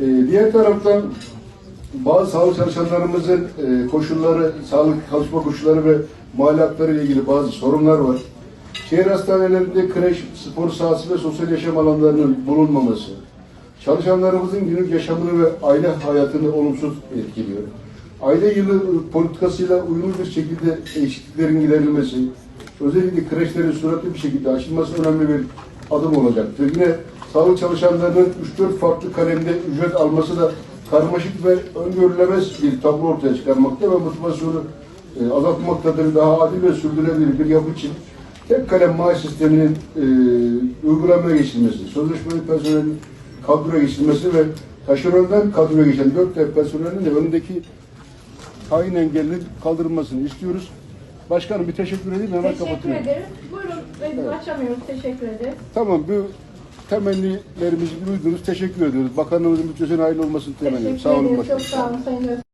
Ee, diğer taraftan bazı sağlık çalışanlarımızın e, koşulları, sağlık çalışma koşulları ve muallakları ile ilgili bazı sorunlar var. Şehir hastanelerinde kreş, spor sahası ve sosyal yaşam alanlarının bulunmaması, çalışanlarımızın günlük yaşamını ve aile hayatını olumsuz etkiliyor. Aile yılı politikasıyla uyumlu bir şekilde eşitliklerin giderilmesi, özellikle kreşlerin süratli bir şekilde açılması önemli bir adım olacaktır. Yine sağlık çalışanlarının 3-4 farklı kalemde ücret alması da karmaşık ve öngörülemez bir tablo ortaya çıkarmakta ve motivasyonu e, azaltmaktadır. Daha adil ve sürdürülebilir bir yapı için tek kalem maaş sisteminin e, uygulamaya geçilmesi, sözleşmeli personelin kadroya geçilmesi ve taşerondan kadroya geçen dört dev personelin de önündeki tayin engelinin kaldırılmasını istiyoruz. Başkanım bir teşekkür edeyim hemen Teşekkür kapatıyorum. ederiz. Buyurun. Biz açamıyoruz. Teşekkür ederiz. Tamam bu temennilerimizi duydunuz. Teşekkür ediyoruz. Bakanlığımızın bütçesinin hayırlı olmasını temenni ediyoruz. Sağ olun başkanım. Çok sağ olun Sayın.